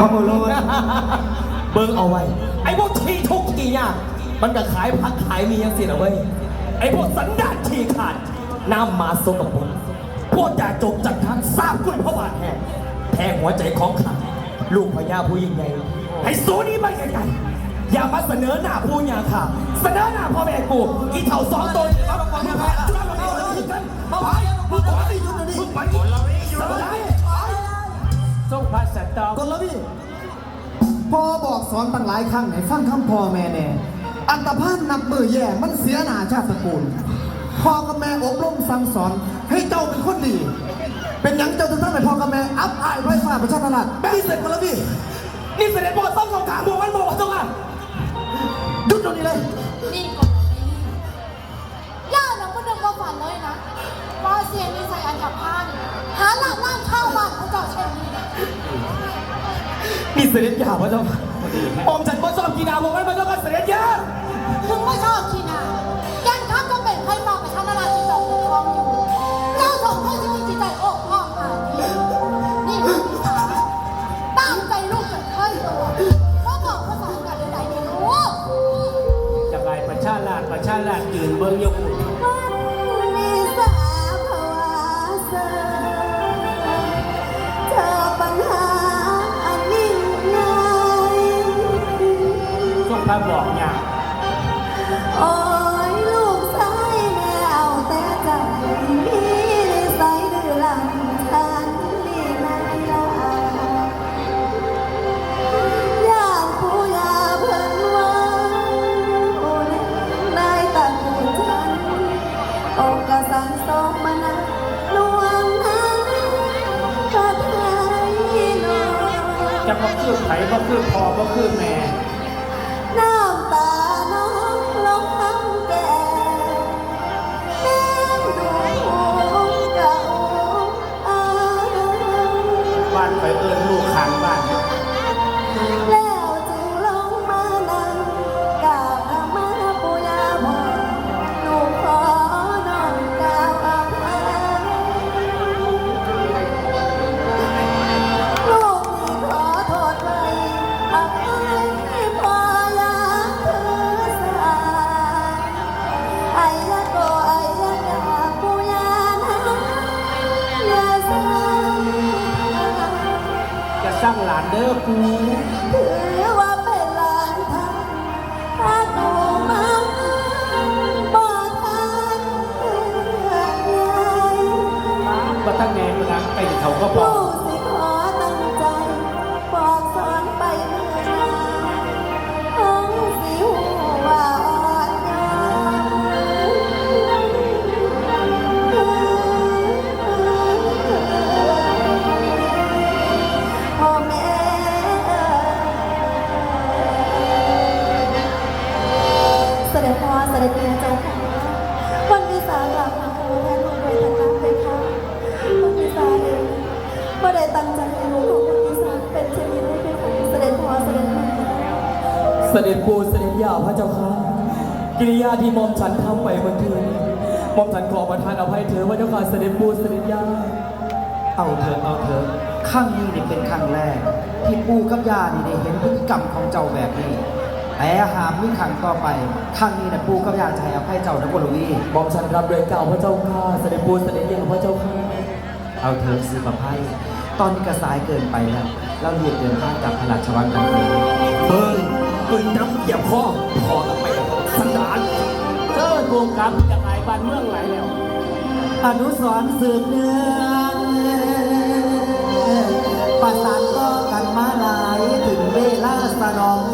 ขโมยรถเบิ่งเอาไว้ ไอ้พวกทีทุกข์ทียมันก็ขายพักขายมีอยังสินะเว้ย ไอ้พวกสันดานทีขาดน้ำมาสกปรกพวกจ่าจบจากทางทราบกุนพระบาทแห่แทงหัวใจของข้าลูกพญาผู้ยิ่งใหญ่ให้สู้นี้ไปไกลๆอย่ามาเสนอหน้าผู้ยาค่ะ เสนอหน้าพ่อแม่กูอีเถ่าสองตนเอาไปเอาไปเอาไปเอาไปมึง กลพี่พ่อบอกสอนตั้งหลายครั้งไหนฟังคำพ่อแม่แน่อันตรพานนับมือแย่มันเสียหนาชาติตระกูลพ่อกับแม่อบรมสั่งสอนให้เจ้าเป็นคนดี เป็นหยังเจ้าถึงต้องให้พ่อกับแม่อับอายไร้ฟ้าประชาตลาดแบบนี้เสร็จกลพี่นี่เสด็จพ่อต้องสงขามวงมันบอกว่าเจ้าค่ะหยุดตรงนี้เลย สด็จยาพระเจ้าค่ะปอมฉันก็ชอบกีฬาวงมันพระเจ้าค่ะเสด็จยาถึงไม่ชอบขี้หนายันข้าก็เป็นไพ่ฟ้ากับชานาราที่เจ้าคุ้มครองอยู่ เจ้าสองคนจะมีจิตใจอกอ่อนหาดีนี่คือนิสัยตามใจลูกจนเคยตัวก็บอกภาษากันใดๆไม่รู้จะไปประชาลาดประชาลาดยืนเบิ้งยกมือ ส่งพระบอกอย่างโอ้ยลูกชายแม่เอาแต่ใจมีนิสัยดื้อรั้นฉันนี่นายลาอยากผู้ยาเพิ่นว่าโอ้เล่นายตะกูฉันอกกะสันสมมานะลวงนั้นกระไทยนอจะมาคือไผมาคือพอมาคือแม่ จะสร้างหลานเด้อกูถือว่าเป็นหลานทางถ้ากูมาบ่ทันเพื่อนใหญ่มาตั้งแนนนะไปเขาก็พอลู เสด็จแม่เจ้าค่ะวันวิสาหลับมาคูแทนลูกโดยทันตาเลยค่ะวันวิสาเองก็ได้ตั้งใจให้ลูกของวันวิสาเป็นเช่นนี้ได้ไหมคะเสด็จพ่อเสด็จแม่เสด็จปู่เสด็จย่าพระเจ้าค่ะกิริยาที่มอมฉันทำไปเมื่อคืนมอมฉันขอประทานอภัยเธอพระเจ้าค่ะเสด็จปู่เสด็จย่าเอาเถอะเอาเถอะครั้งนี้นี่เป็นครั้งแรก ที่ปู่กับย่านี่ได้เห็นพฤติกรรมของเจ้าแบบนี้ แต่หามมีครั้งต่อไปครั้งนี้นะปู่กับย่าจะให้อภัยเจ้านะกลวีหมอมฉันรับด้วยเกล่าวพระเจ้าค่ะเสด็จปู่เสด็จย่าพระเจ้าค่ะเอาเถอะซื้อมาให้ตอนนี้กระสายเกินไปแล้วเราเรียกเดินทางกลับพระราชวังกันเลยเบิ้งปืนน้ำเหยียบคอพอกันไปสันดานเออรวมกับจะไงบ้านเมืองไหลแล้วอนุสรณ์สืบเนื่องประสานก็กันมาหลายถึงเวลาสนอง